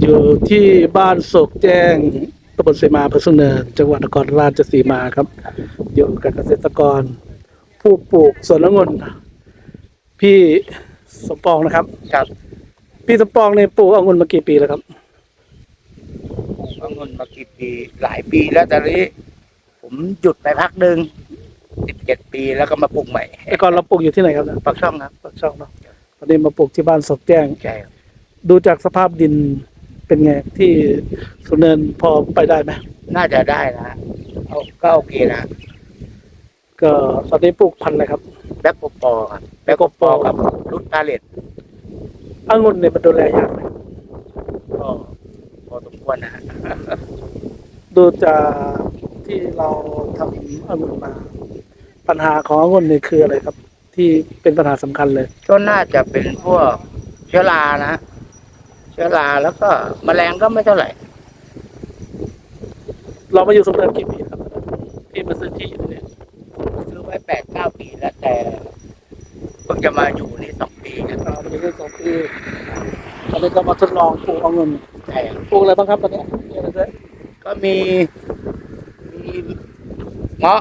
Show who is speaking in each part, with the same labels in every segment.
Speaker 1: อยู่ที่บ้านโศกแจ้งตำบลเสมาอำเภอสุนเนินจังหวัดนครราชสีมาครับ อยู่กับเกษตรกร ผู้ปลูกสวนองุ่นพี่สมปองนะครับ
Speaker 2: ครับ
Speaker 1: พี่สมปองเนี่ยปลูกองุ่นมากี่ปีแล้วครับ
Speaker 2: ปลูกองุ่นมากี่ปีหลายปีแล้วแต่นี้ ผมหยุดไปพักหนึ่งสิบเจ็ดปีแล้วก็มาปลูกใหม่
Speaker 1: แต่ก่อนเราปลูกอยู่ที่ไหนครับเนี่ย
Speaker 2: ปักช่องครับ
Speaker 1: ปากช่องเนาะตอนนี้มาปลูกที่บ้านโศกแจ้ง
Speaker 2: ใช่ครับ
Speaker 1: ดูจากสภาพดิน เป็นไงที่สุนเนินพอไปได้ไหม
Speaker 2: น่าจะได้นะฮะเอาก็โอเคนะ
Speaker 1: ก็ตอนนี้ปลูกพันธุ์อะไรครับ
Speaker 2: แบ็คโกปอครับแบ็คโกปอกับรุดพาเลต
Speaker 1: องุ่นเนี่ยมันดูแลยากไหม
Speaker 2: ก็พอสมควรนะฮะ
Speaker 1: ดูจากที่เราทำองุ่นมา ปัญหาขององุ่นเนี่ยคืออะไรครับ ที่เป็นปัญหาสำคัญเลย
Speaker 2: ก็น่าจะเป็นพวกเชื้อรานะเชื้อราแล้วก็แมลงก็ไม่เท่าไหร่
Speaker 1: เรามาอยู่สมเด็จกี่ปีครับ ที่มาซื้อที่อยู่ที่เนี่ย
Speaker 2: ซื้อไว้แปดเก้าปีแล้วแต่เพิ่งจะมาอยู่นี่สองปีครับ
Speaker 1: อ่ามันเป็นเรื่องสองปีตอนนี้ก็มาทดลองปลูกองุ่น
Speaker 2: ใช่ครับ
Speaker 1: ปลูกอะไรบ้างครับตอนนี้มีอะไรด้วย
Speaker 2: ก็มีมีเงาะ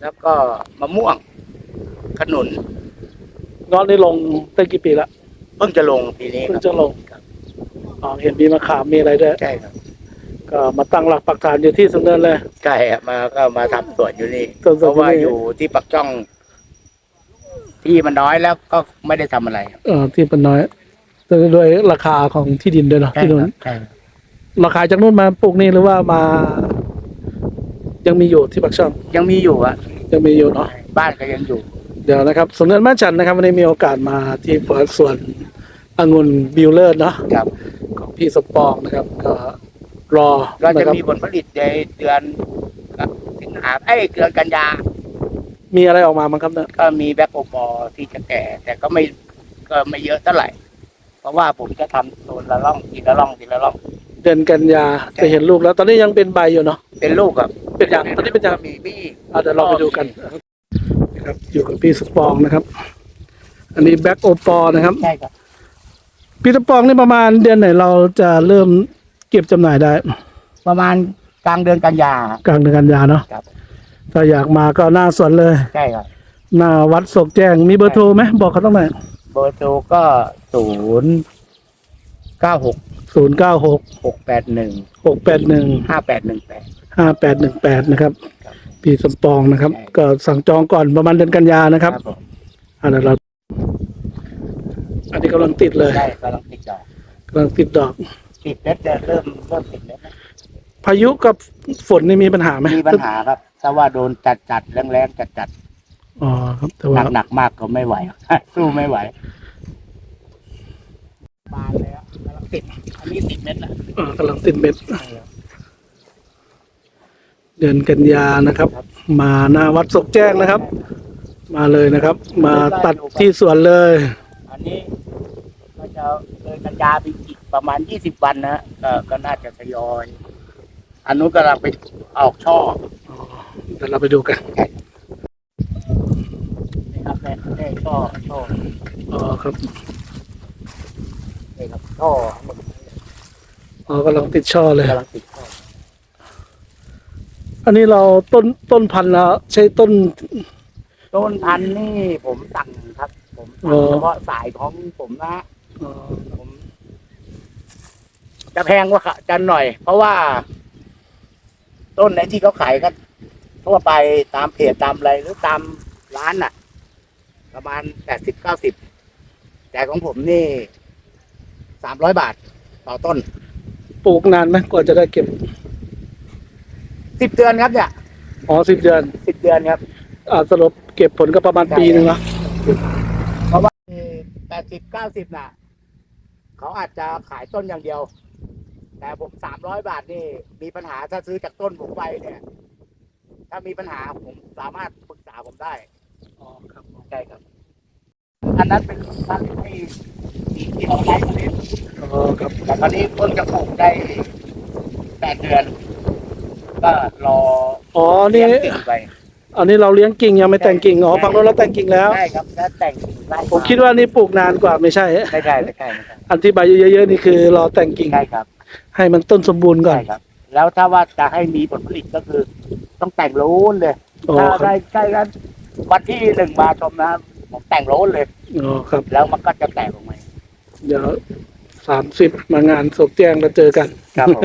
Speaker 2: แล้วก็มะม่วงขนุน
Speaker 1: งอนนี่ลงตั้งกี่ปีละ
Speaker 2: เพิ่งจะลงปีนี้
Speaker 1: เพิ่
Speaker 2: ค
Speaker 1: ง
Speaker 2: รับ
Speaker 1: จะลง
Speaker 2: ครับ
Speaker 1: อ๋อเห็นมีมะขามมีอะไรด้วย
Speaker 2: ใช่ครับ
Speaker 1: ก็มาตั้งหลักปักฐานอยู่ที่สมเด็จเลย
Speaker 2: ใช่ครับมาก็มาทำสวนอยู่นี่
Speaker 1: ทำสวนอยู่นี่
Speaker 2: เพราะว่าอยู่ที่ปักช่อง ที่มันน้อยแล้วก็ไม่ได้ทำอะไรครับ
Speaker 1: เออที่เป็นน้อยด้วยราคาของที่ดินด้วยเนาะ
Speaker 2: ใช่
Speaker 1: ที่
Speaker 2: ค
Speaker 1: นู้
Speaker 2: รั
Speaker 1: น
Speaker 2: บใช่ครับ
Speaker 1: ราคาจากนู้นมาปลูกนี่หรือว่ามา ยังมีอยู่ที่ปักช่อง
Speaker 2: ยังมีอยู่อะ
Speaker 1: ยังมีอยู่เนาะ
Speaker 2: บ้านก็ยังอยู่
Speaker 1: เดี๋ยวนะครับสมเด็จแม่จันนะครับวันนี้มีโอกาสมาที่สวน องุ่นบิวเลอร์เนาะ
Speaker 2: ครับ
Speaker 1: ของพี่สมปองนะครับ ก็รอ
Speaker 2: เราจะ
Speaker 1: นคบ
Speaker 2: มีผลผลิตในเดือนสิงหาเอ้ยเดือนกันยา
Speaker 1: มีอะไรออกมาบ้างครับเนี่ย
Speaker 2: ก็มีแบ็คโอปอที่จะแก่ แต่ก็ไม่ก็ไม่เยอะเท่าไหร่ เพราะว่าผมจะทำโซนละล่องทีละล่องทีละล่อง
Speaker 1: เดือนกันยาจะเห็นลูกแล้ว ตอนนี้ยังเป็นใบอยู่เนาะ
Speaker 2: เป็นลูกครับ
Speaker 1: เป็นอย่างตอนนี้เป็นอย่าง
Speaker 2: มีบี้
Speaker 1: อะเดี๋ยวเราไปดูกันนะครับ อยู่กับพี่สปองนะครับ อันนี้แบ็กโอปอนะครับ
Speaker 2: ใช่ครับ
Speaker 1: พี่สปองนี่ประมาณเดือนไหนเราจะเริ่มเก็บจำหน่ายได้
Speaker 2: ประมาณกลางเดือนกันยา ก
Speaker 1: ลางเดือนกันยาเนาะ
Speaker 2: ครับ
Speaker 1: ถ้าอยากมาก็หน้าสวนเลย
Speaker 2: ใช่ครับ
Speaker 1: หน้าวัดโศกแจ้งมีเบอร์โทรไหมบอกเขาต้องไหน
Speaker 2: เบอร์โทรก็ศูนย์เก้าหก
Speaker 1: ศูนย์เก้าหก
Speaker 2: หกแปดหนึ่ง
Speaker 1: หกแปดหนึ่ง
Speaker 2: ห้าแปดหนึ่งแปด
Speaker 1: ห้าแปดหนึ่งแปดนะครับ
Speaker 2: ครับ
Speaker 1: พี่สมปองนะครับ
Speaker 2: ใช่
Speaker 1: ก็สั่งจองก่อนประมาณเดือนกันยานะครับ
Speaker 2: ผม
Speaker 1: อันนี้เรา อันนี้กำลังติดเลย
Speaker 2: ได้กำลังติดดอก
Speaker 1: กำลังติดดอก
Speaker 2: ติดเล็ดเริ่มเริ่มติดเล็ดนะ
Speaker 1: พายุกับฝนนี่มีปัญหาไหม
Speaker 2: มีปัญหาครับ ถ้าว่าโดนจัดจัดๆแรงๆจัดจัด
Speaker 1: อ๋อครับแต่
Speaker 2: ห
Speaker 1: ว่า
Speaker 2: นักหนักๆมากก็ไม่ไหว สู้ไม่ไหวบานเลยอะกำลังติดอันนี้ติดเม็ดละ
Speaker 1: เอ่อกำลังติดเม็ด เดือนกันยานะครับ มาหน้าวัดศกแจ้งนะครับ มาเลยนะครับ มาตัดที่สวนเลย
Speaker 2: อันนี้ก็ จะเลยกันยาไปอีกประมาณยี่สิบวันนะก็ก็น่าจะทยอย อันนู้นกำลังไปออกช่อ
Speaker 1: อ๋อเดี๋ยวเราไปดูกัน
Speaker 2: นะครับแม่แม่ช่อช่อ
Speaker 1: อ๋อครับ
Speaker 2: นี่ครับช่อหมด
Speaker 1: อ๋อกำลังติดช่อเลย
Speaker 2: กำลังติดช่อ
Speaker 1: อันนี้เราต้นต้นพันธุ์แล้วใช้ต้น
Speaker 2: ต้นพันธุ์นี่ผมสั่งครับ ผม
Speaker 1: อ๋
Speaker 2: สั่ง
Speaker 1: อ
Speaker 2: เฉพาะสายของผมนะ
Speaker 1: อ๋อ
Speaker 2: ผมจะแพงกว่าจันหน่อย เพราะว่า ต้นไหนที่เขาขายก็ทั่วไปตามเพจตามอะไรหรือตามร้านน่ะ ประมาณแปดสิบเก้าสิบแต่ของผมนี่สามร้อยบาท ต่อต้น
Speaker 1: ปลูกนานไหมกว่าจะได้เก็บ
Speaker 2: สิบเดือนครับเนี่ย
Speaker 1: อ๋อสิบเดือน
Speaker 2: สิบเดือนครับ
Speaker 1: อ่าสรุปเก็บผลก็ประมาณปีหนึ่งละ
Speaker 2: เพราะว่าแปดสิบเก้าสิบน่ะ เขาอาจจะขายต้นอย่างเดียว แต่ผมสามร้อยบาทนี่ มีปัญหาถ้าซื้อจากต้นผมไปเนี่ย ถ้ามีปัญหาผมสามารถปรึกษาผมได้
Speaker 1: อ๋อครับ
Speaker 2: ใช่ครับ อันนั้นเป็นท่านที่ที่เราได้มาเล่น
Speaker 1: อ๋อครับ
Speaker 2: แต่ตอนนี้เพิ่งจะปลูกได้แปดเดือน ก็รอ
Speaker 1: อ๋อ
Speaker 2: เลี้
Speaker 1: นี่
Speaker 2: ยงกิ่งไป
Speaker 1: อันนี้เราเลี้ยงกิ่งยังไม่แต่งกิ่งอ๋อฝั่งโน้นเราแต่งกิ่งแล้ว
Speaker 2: ใช่ครับถ้าแต่งไล่
Speaker 1: ผมคิดว่านี่ปลูกนานกว่าไม่ใช่
Speaker 2: ไม่ใช่ไม่ใช่ไม่ใช่
Speaker 1: อันที่ใบเยอะๆนี่คือรอแต่งกิ่ง
Speaker 2: ใช่ครับ
Speaker 1: ให้มันต้นสมบูรณ์ก่อน
Speaker 2: ใช่ครับ แล้วถ้าว่าจะให้มีผลผลิตก็คือ ต้องแต่งโล้นเลย
Speaker 1: อ๋อ
Speaker 2: ถ้า
Speaker 1: ครับ
Speaker 2: ได้ใกล้กันวันที่หนึ่งมาชมนะผมแต่งโล้นเลย
Speaker 1: อ๋อครับ
Speaker 2: แล้วมันก็จะแตกออกมา
Speaker 1: เดี๋ยวสามสิบมางานศพแจ้งแล้วเจอกัน
Speaker 2: ครับผม